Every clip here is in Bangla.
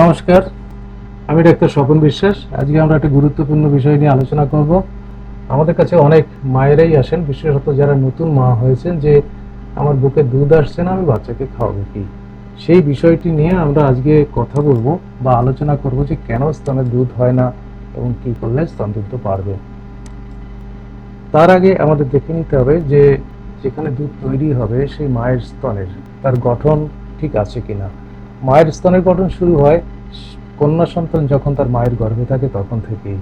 নমস্কার, আমি ডাক্তার স্বপন বিশ্বাস। আজকে আমরা একটা গুরুত্বপূর্ণ বিষয় নিয়ে আলোচনা করব। আমাদের কাছে অনেক মায়েরাই আসেন, বিশেষত যারা নতুন মা হয়েছেন, যে আমার বুকে দুধ আসছে না, আমি বাচ্চাকে খাওয়াবো কি? সেই বিষয়টি নিয়ে আমরা আজকে কথা বলব বা আলোচনা করব যে কেন স্তনে দুধ হয় না এবং কি করলে স্তন দুধ পারবে। তার আগে আমাদের দেখে নিতে হবে যে যেখানে দুধ তৈরি হবে, সেই মায়ের স্তনের তার গঠন ঠিক আছে কিনা। মায়ের স্তনের গঠন শুরু হয় কন্যা সন্তান যখন তার মায়ের গর্ভে থাকে তখন থেকেই।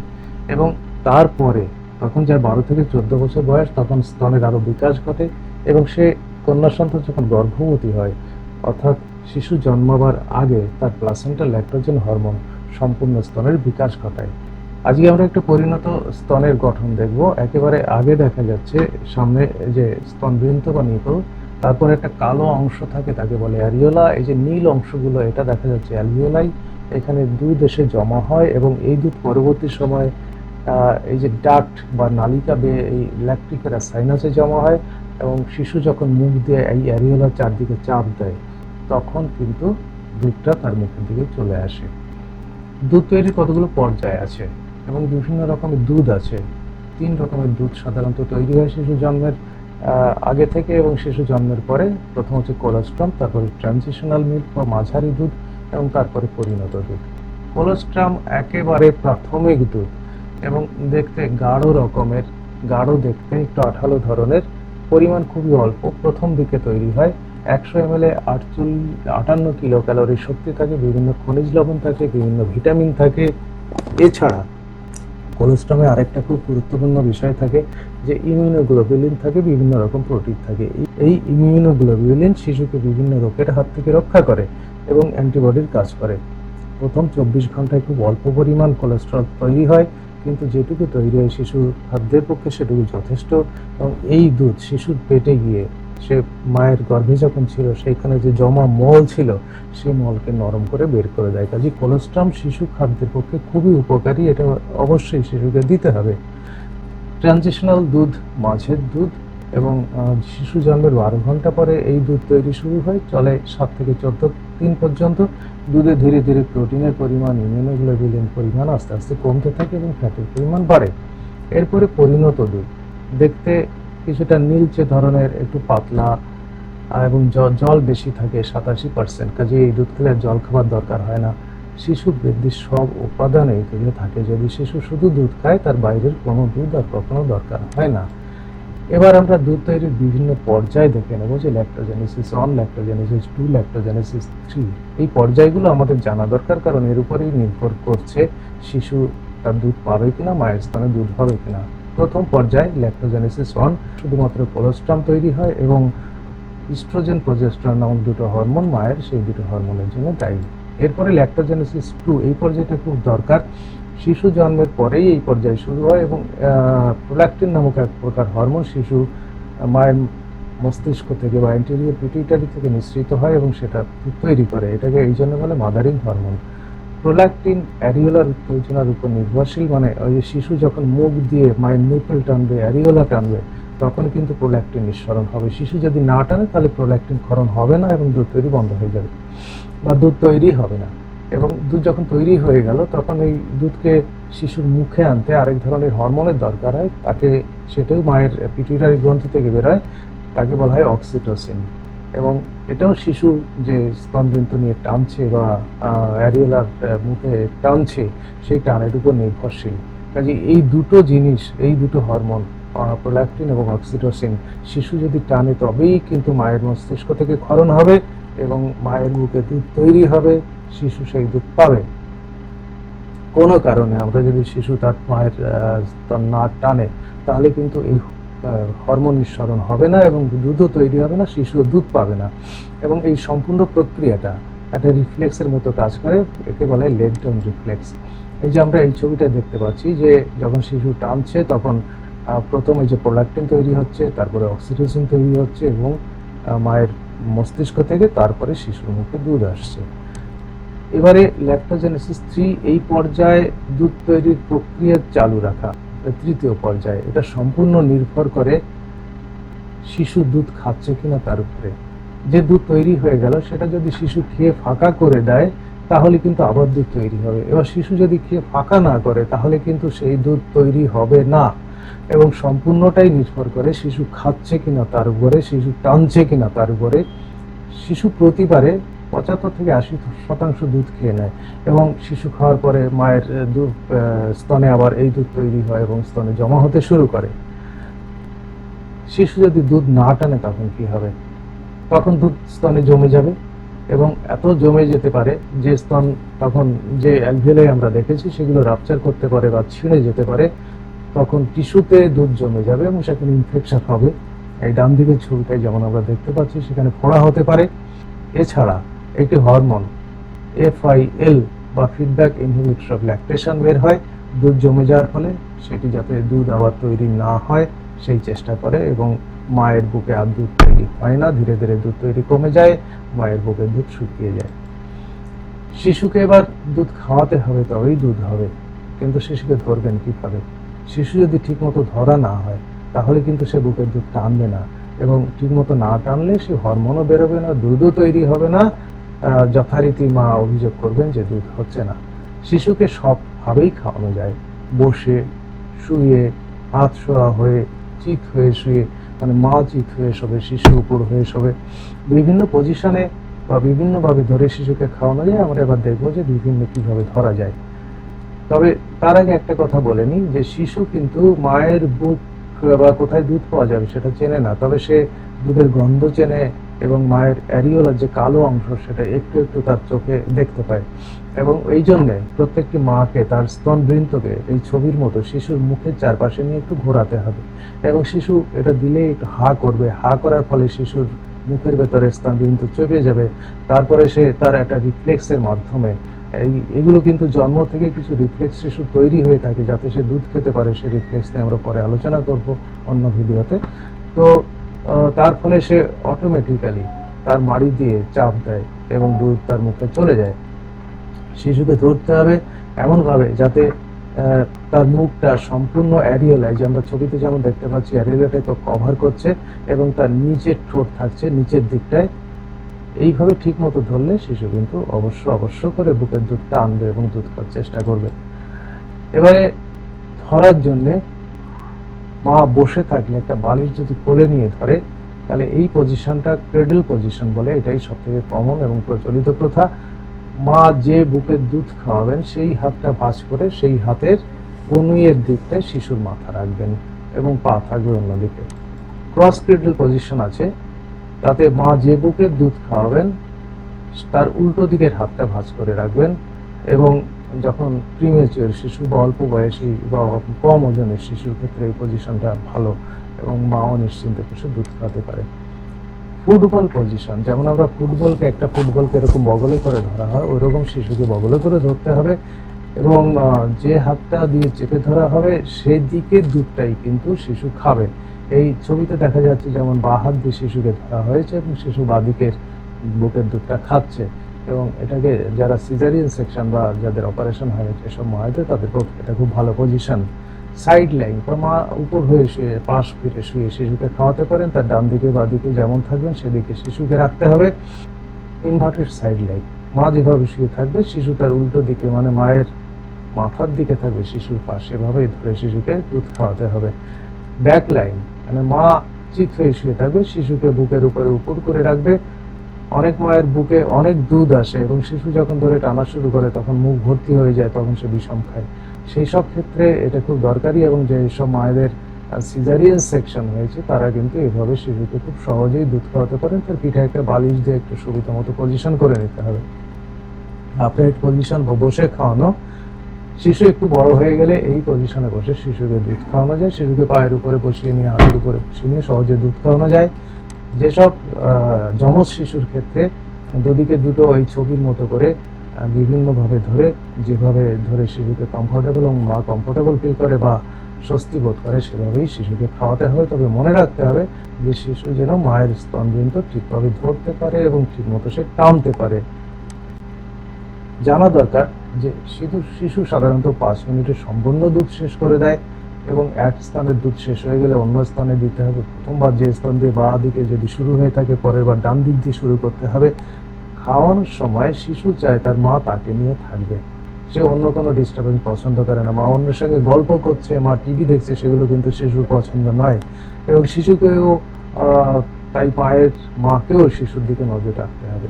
এবং তারপরে তখন যার বারো থেকে চোদ্দ বছর বয়স, তখন স্তনের আরও বিকাশ ঘটে এবং সে কন্যা সন্তান যখন গর্ভবতী হয়, অর্থাৎ শিশু জন্মাবার আগে তার প্লাসেন্টাল ল্যাক্টোজেন হরমোন সম্পূর্ণ স্তনের বিকাশ ঘটায়। আজকে আমরা একটা পরিণত স্তনের গঠন দেখব। একেবারে আগে দেখা যাচ্ছে সামনে যে স্তনবৃন্ত বা নিপল তারপরে একটা কালো অংশ থাকে, তাকে বলে অ্যারিওলা। এই যে নীল অংশগুলো, এটা দেখা যাচ্ছে অ্যালভিওলাই। এখানে দুধ এসে জমা হয় এবং এই দুধ পরবর্তী সময় এই যে ডাক্ট বা নালিকা বেয়ে এই ল্যাকটিকেরা সাইনাসে জমা হয় এবং শিশু যখন মুখ দিয়ে এই অ্যারিওলার চারদিকে চাপ দেয়, তখন কিন্তু দুধটা তার মুখের দিকে চলে আসে। দুধ তৈরির কতগুলো পর্যায় আছে? এবং বিভিন্ন রকমের দুধ আছে। তিন রকমের দুধ সাধারণত তৈরি হয় শিশু জন্মের। আগে থেকে এবং শিশু জন্মের পরে প্রথম হচ্ছে কোলেস্ট্রাম তারপরে ট্রানজিশনাল মিল্ক বা মাঝারি দুধ এবং তারপরে পরিণত দুধ। কোলেস্ট্রাম একেবারে প্রাথমিক দুধ এবং দেখতে গাঢ় রকমের, গাঢ় দেখতে একটু আঠালো ধরনের, পরিমাণ খুবই অল্প, প্রথম দিকে তৈরি হয়, একশো এম এল আটচল্লিশ, আটান্ন কিলো ক্যালোরি শক্তি থাকে, বিভিন্ন খনিজ লবণ থাকে, বিভিন্ন ভিটামিন থাকে। এছাড়া কোলেস্ট্রমে আরেকটা খুব গুরুত্বপূর্ণ বিষয় থাকে যে ইমিউনোগ্লোবুলিন থাকে, বিভিন্ন রকম প্রোটিন থাকে। এই- ইমিউনোগ্লোবুলিন শিশুকে বিভিন্ন রোগের হাত থেকে রক্ষা করে এবং অ্যান্টিবডির কাজ করে। প্রথম চব্বিশ ঘন্টায় খুব অল্প পরিমাণ কোলেস্ট্রল তৈরি হয়, কিন্তু যেটুকু তৈরি হয় শিশুর খাদ্যের পক্ষে সেটুকু যথেষ্ট। এবং এই দুধ শিশুর পেটে গিয়ে সে মায়ের গর্ভে যখন ছিল সেইখানে যে জমা মল ছিল, সেই মলকে নরম করে বের করে দেয়। কাজে কোলেস্ট্রাম শিশু খাদ্যের পক্ষে খুবই উপকারী, এটা অবশ্যই শিশুকে দিতে হবে। ট্রানজিশনাল দুধ মাঝের দুধ এবং শিশু জন্মের বারো ঘণ্টা পরে এই দুধ তৈরি শুরু হয়। চলে সাত থেকে চোদ্দ দিন পর্যন্ত। দুধে ধীরে ধীরে প্রোটিনের পরিমাণ ইমিউনোগ্লোবুলিন পরিমাণ আস্তে আস্তে কমতে থাকে এবং ফ্যাটের পরিমাণ বাড়ে। এরপরে পরিণত দুধ। দেখতে কিছুটা নীলচে ধরনের, একটু পাতলা এবং জল বেশি থাকে, সাতাশি পার্সেন্ট কাজে এই দুধ খেলে জল খাবার দরকার হয় না। শিশু বৃদ্ধির সব উপাদান এই দুধে থাকে। যদি শিশু শুধু দুধ খায়, তার বাইরের কোনো দুধ আর কখনো দরকার হয় না। এবার আমরা দুধ তৈরির বিভিন্ন পর্যায় দেখে নেব, যে lactogenesis one lactogenesis two lactogenesis three এই পর্যায়গুলো আমাদের জানা দরকার, কারণ এর উপরেই নির্ভর করছে শিশু তার দুধ পাবে কিনা, মায়ের স্থানে দুধ হবে কিনা। প্রথম পর্যায়ে, ল্যাক্টোজেনেসিস ওয়ান শুধুমাত্র কোলেস্ট্রাম তৈরি হয় এবং ইস্ট্রোজেন প্রজেস্ট্রন নামক দুটো হরমোন মায়ের, সেই দুটো হরমোনের জন্য দায়ী। এরপরে ল্যাক্টোজেনেসিস টু, এই পর্যায়টা খুব দরকার। শিশু জন্মের পরেই এই পর্যায় শুরু হয় এবং প্রোল্যাক্টিন নামক এক প্রকার হরমোন শিশু মায়ের মস্তিষ্ক থেকে বা অ্যান্টেরিয়র পিটুইটারি থেকে নিঃসৃত হয় এবং সেটা তৈরি করে। এটাকে এই জন্য বলে মাদারিং হরমোন প্রোল্যাক্টিন অ্যারিওলার উত্তেজনার উপর নির্ভরশীল মানে ওই শিশু যখন মুখ দিয়ে মায়ের নিপল টানবে অ্যারিওলা টানবে তখন কিন্তু প্রোল্যাক্টিন নিঃসরণ হবে। শিশু যদি না টানে, তাহলে প্রোল্যাক্টিন ক্ষরণ হবে না এবং দুধ তৈরি বন্ধ হয়ে যাবে বা দুধ তৈরি হবে না। এবং দুধ যখন তৈরি হয়ে গেল, তখন এই দুধকে শিশুর মুখে আনতে আরেক ধরনের হরমোনের দরকার হয়। তাকে সেটাও মায়ের পিটুইটারি গ্রন্থি থেকে বেরোয়। তাকে বলা হয় অক্সিটোসিন এবং এটাও শিশু যে স্তনবৃন্ত নিয়ে টানছে বা অ্যারিওলার মুখে টানছে, সেই টানের উপর নির্ভরশীল। কাজে এই দুটো জিনিস, এই দুটো হরমোন প্রোল্যাক্টিন এবং অক্সিটোসিন। শিশু যদি টানে তবেই কিন্তু মায়ের মস্তিষ্ক থেকে ক্ষরণ হবে এবং মায়ের মুখে দুধ তৈরি হবে, শিশু সেই দুধ পাবে। কোনো কারণে আমরা যদি শিশু তার মায়ের না টানে, তাহলে কিন্তু এই হরমোন নিঃসরণ হবে না এবং দুধও তৈরি হবে না শিশু দুধ পাবে না। এবং এই সম্পূর্ণ প্রক্রিয়াটা একটা রিফ্লেক্সের মতো কাজ করে, একে বলে লেগ ডাউন রিফ্লেক্স। এই যে আমরা এই ছবিটা দেখতে পাচ্ছি যে যখন শিশু টানছে, তখন প্রথম এই যে প্রোল্যাক্টিন তৈরি হচ্ছে, তারপরে অক্সিটোসিন তৈরি হচ্ছে এবং মায়ের মস্তিষ্ক থেকে তারপরে শিশুর মুখে দুধ আসছে। এবারে ল্যাক্টোজেনেসিস থ্রি এই পর্যায়ে দুধ তৈরির প্রক্রিয়া চালু রাখা তৃতীয় পর্যায়ে। এটা সম্পূর্ণ নির্ভর করে শিশু দুধ খাচ্ছে কিনা তার উপরে। যে দুধ তৈরি হয়ে গেল, সেটা যদি শিশু খেয়ে ফাঁকা করে দেয়, তাহলে কিন্তু আবার দুধ তৈরি হবে। এবার শিশু যদি খেয়ে ফাঁকা না করে, তাহলে কিন্তু সেই দুধ তৈরি হবে না। এবং সম্পূর্ণটাই নির্ভর করে শিশু খাচ্ছে কিনা তার উপরে, শিশু টানছে কিনা তার উপরে। শিশু প্রতিবারে পঁচাত্তর থেকে আশি শতাংশ দুধ খেয়ে নেয় এবং শিশু খাওয়ার পরে মায়ের দুধ স্তনে আবার এই দুধ তৈরি হয় এবং স্তনে জমা হতে শুরু করে। শিশু যদি দুধ না টানে তখন কি হবে? তখন দুধ স্তনে জমে যাবে এবং এত জমে যেতে পারে যে স্তন, তখন যে অ্যালভিয়ালে আমরা দেখেছি সেগুলো রাপচার করতে পারে বা ছিঁড়ে যেতে পারে তখন টিস্যুতে দুধ জমে যাবে এবং সেখানে ইনফেকশন হবে। এই ডান দিকের ছবিটায় যেমন আমরা দেখতে পাচ্ছি, সেখানে ফোড়া হতে পারে। এছাড়া একটি হরমোন এফআইএল বা ফিডব্যাক ইনহিবিটর অফ ল্যাকটেশন বের হয়। দুধ জমে যাওয়ার ফলে সেটি যাতে দুধ আবার তৈরি না হয়, সেই চেষ্টা করে এবং মায়ের বুকে আর দুধ তৈরি হয় না। ধীরে ধীরে দুধ তৈরি কমে যায়, মায়ের বুকে দুধ শুকিয়ে যায়। শিশুকে এবার দুধ খাওয়াতে হবে, তবেই দুধ হবে। কিন্তু শিশুকে ধরবেন কীভাবে? শিশু যদি ঠিকমতো ধরা না হয়, তাহলে কিন্তু সে বুকের দুধ টানবে না এবং ঠিকমতো না টানলে সে হরমোনও বেরোবে না, দুধও তৈরি হবে না। যথারীতি মা অভিযোগ করবেন যে দুধ হচ্ছে না। শিশুকে সবভাবেই খাওয়ানো যায়। বসে, শুয়ে, হাত শোয়া হয়ে, চিত হয়ে শুয়ে মানে মা চিত হয়ে শোবে, শিশু উপর হয়ে শোবে। বিভিন্ন পজিশনে বা বিভিন্নভাবে ধরে শিশুকে খাওয়ানো যায়। আমরা এবার দেখব যে বিভিন্ন কীভাবে ধরা যায়। তবে তার আগে একটা কথা বলে নিই যে শিশু কিন্তু মায়ের বুক বা কোথায় দুধ পাওয়া যাবে সেটা চেনে না। তবে সে দুধের গন্ধ চেনে এবং মায়ের অ্যারিওলার যে কালো অংশ সেটা একটু একটু তার চোখে দেখতে পায়। এবং এই জন্যে প্রত্যেকটি মাকে, তার স্তনবৃন্তকে এই ছবির মতো শিশুর মুখের চারপাশে নিয়ে একটু ঘোরাতে হবে। এবং শিশু এটা দিলে একটু হা করবে। হা করার ফলে শিশুর মুখের ভেতরে স্তনবৃন্ত চেপে যাবে। তারপরে সে তার একটা রিফ্লেক্সের মাধ্যমে এগুলো কিন্তু জন্ম থেকে কিছু রিফ্লেক্স শিশু তৈরি হয়ে থাকে যাতে সে দুধ খেতে পারে, সে রিফ্লেক্স নিয়ে আমরা পরে আলোচনা করব অন্য ভিডিওতে। তো তার ফলে সে অটোমেটিক্যালি তার মাড়ি দিয়ে চাপ দেয় এবং দুধ তার মুখে চলে যায়। শিশুকে ধরতে হবে এমনভাবে যাতে তার মুখটা সম্পূর্ণ অ্যারিয়েলায় যে আমরা ছবিতে যেমন দেখতে পাচ্ছি অ্যারিয়েলাটাকে কভার করছে এবং তার নিচের ঠোঁট থাকছে, নিচের দিকটায় এইভাবে ঠিক মতো ধরলে শিশু কিন্তু অবশ্য অবশ্য করে বুকের দুধটা আনবে এবং দুধ খাওয়ার চেষ্টা করবে। এবারে ধরার জন্যে মা বসে থাকলে একটা বালিশ যদি কোলে নিয়ে ধরে, তাহলে এই পজিশনটা ক্রেডল পজিশন বলে এটাই সব থেকে কমন এবং প্রচলিত প্রথা। মা যে বুকের দুধ খাওয়াবেন, সেই হাতটা ভাঁজ করে সেই হাতের কনুইয়ের দিকটায় শিশুর মাথা রাখবেন এবং পা থাকবে অন্যদিকে। ক্রস ক্রেডল পজিশন আছে। তাতে মা যে বুকের দুধ খাওয়াবেন, তার উল্টো দিকের হাতটা ভাঁজ করে রাখবেন এবং যখন প্রিমেচিওর শিশু বা অল্প বয়সী বা কম ওজনের শিশুর ক্ষেত্রে এই পজিশনটা ভালো এবং মাও নিশ্চিন্তে বসে দুধ খাওয়াতে পারে। ফুটবল পজিশন যেমন আমরা ফুটবলকে একটা ফুটবলকে এরকম বগলে করে ধরা হয়, ওইরকম শিশুকে বগলে করে ধরতে হবে। এবং যে হাতটা দিয়ে চেপে ধরা হবে, সেই দিকের দুধটাই কিন্তু শিশু খাবে। এই ছবিতে দেখা যাচ্ছে যেমন বা হাত দিয়ে শিশুকে ধরা হয়েছে এবং শিশু বাদিকের বুকের দুধটা খাচ্ছে। এবং এটাকে যারা সিজারিয়ান সেকশন বা যাদের অপারেশন হয়েছে এসব মায়েদের তাদের পক্ষে এটা খুব ভালো পজিশন সাইড লাইন বা মা উপর হয়ে শুয়ে, পাশ ফিরে শুয়ে শিশুকে খাওয়াতে পারেন। তার ডান দিকে বা দিকে যেমন থাকবেন, সেদিকে শিশুকে রাখতে হবে। ইনভার্টেড সাইড লাইন মা যেভাবে শুয়ে থাকবে শিশু তার উল্টো দিকে মানে মায়ের মাথার দিকে থাকবে শিশুর পাশে। এভাবেই ধরে শিশুকে দুধ খাওয়াতে হবে। ব্যাক লাইন মানে মা চিত হয়ে শুয়ে থাকবে, শিশুকে বুকের উপরে উপর করে রাখবে। অনেক মায়ের বুকে অনেক দুধ আসে এবং শিশু যখন ধরে টানা শুরু করে, তখন মুখ ভর্তি হয়ে যায়, তখন সে বিষম খায়। সেই সব ক্ষেত্রে এটা খুব দরকারি এবং যে সব মায়েদের সিজারিয়ান সেকশন হয়েছে, তারা কিন্তু এভাবে শিশুকে খুব সহজেই দুধ খাওয়াতে পারেন। তার পিঠে একটা বালিশ দিয়ে একটু সুবিধা মতো পজিশন করে নিতে হবে। আপরাইট পজিশন বসে খাওয়ানো শিশু একটু বড় হয়ে গেলে এই পজিশনে বসে শিশুকে দুধ খাওয়ানো যায়। শিশুকে পায়ের উপরে বসিয়ে নিয়ে, হাতের উপরে বসিয়ে নিয়ে সহজে দুধ খাওয়ানো যায়। যেসব যমজ শিশুর ক্ষেত্রে দুদিকে দুটো ওই ছবির মতো করে বিভিন্নভাবে ধরে, যেভাবে ধরে শিশুকে কমফোর্টেবল এবং মা কমফোর্টেবল ফিল করে বা স্বস্তি বোধ করে, সেভাবেই শিশুকে খাওয়াতে হবে। তবে মনে রাখতে হবে যে শিশু যেন মায়ের স্তনবৃন্ত ঠিকভাবে ধরতে পারে এবং ঠিকমতো সে টানতে পারে। জানা দরকার যে শিশু শিশু সাধারণত পাঁচ মিনিটে সম্পূর্ণ দুধ শেষ করে দেয় এবং এক স্থানের দুধ শেষ হয়ে গেলে অন্য স্থানে দিতে হবে। প্রথমবার যে স্থান দিয়ে বা দিকে যদি শুরু হয়ে থাকে, পরের বার ডান দিক দিয়ে শুরু করতে হবে। খাওয়ানোর সময় শিশু চায় তার মা তাকে নিয়ে থাকবে। সে অন্য কোনো ডিস্টার্বেন্স পছন্দ করে না। মা অন্যের সঙ্গে গল্প করছে, মা টিভি দেখছে, সেগুলো কিন্তু শিশুর পছন্দ নয়। এবং শিশুকেও তাই পায়ের মাকেও শিশুর দিকে নজর রাখতে হবে।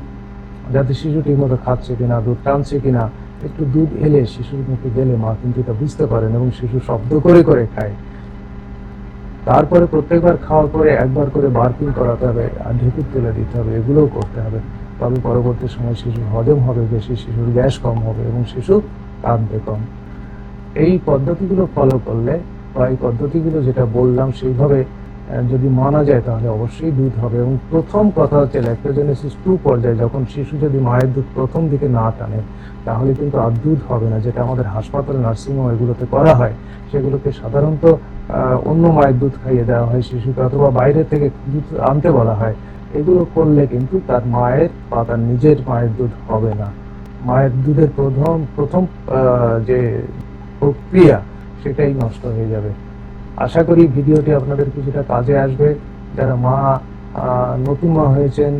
যাতে শিশু ঠিকমতো খাচ্ছে কিনা, দুধ টানছে কিনা একটু দুধ এলে, শিশুর মুখে গেলে মা কিন্তু এটা বুঝতে পারেন এবং শিশু শব্দ করে করে খায়। তারপরে প্রত্যেকবার খাওয়ার পরে একবার করে বার্পিং করাতে হবে, আর ঢেকুর তুলে দিতে হবে, এগুলোও করতে হবে। তবে পরবর্তী সময় শিশুর হজম হবে বেশি, শিশুর গ্যাস কম হবে এবং শিশু কাঁদবে কম। এই পদ্ধতিগুলো ফলো করলে বা এই পদ্ধতিগুলো যেটা বললাম সেইভাবে যদি মানা যায় তাহলে অবশ্যই দুধ হবে। এবং প্রথম কথা হচ্ছে ল্যাক্টোজেনেসিস টু পর্যায়ে যখন শিশু যদি মায়ের দুধ প্রথম দিকে না টানে, তাহলে কিন্তু আর দুধ হবে না, যেটা আমাদের হাসপাতাল নার্সিংহোম এগুলোতে করা হয়। সেগুলোকে সাধারণত অন্য মায়ের দুধ খাইয়ে দেওয়া হয় শিশুকে, অথবা বাইরে থেকে দুধ আনতে বলা হয়। এগুলো করলে কিন্তু তার মায়ের বা তার নিজের মায়ের দুধ হবে না। মায়ের দুধের প্রথম প্রথম যে প্রক্রিয়া, সেটাই নষ্ট হয়ে যাবে। আশা করি ভিডিওটি আপনাদের কিছুটা কাজে আসবে। যারা মা নতুন মা হয়েছেন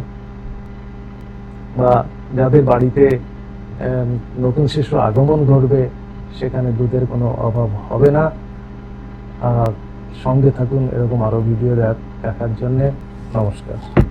বা যাদের বাড়িতে নতুন শিশু আগমন ঘটবে, সেখানে দুধের কোনো অভাব হবে না। সঙ্গে থাকুন এরকম আরও ভিডিও দেখার জন্যে। নমস্কার।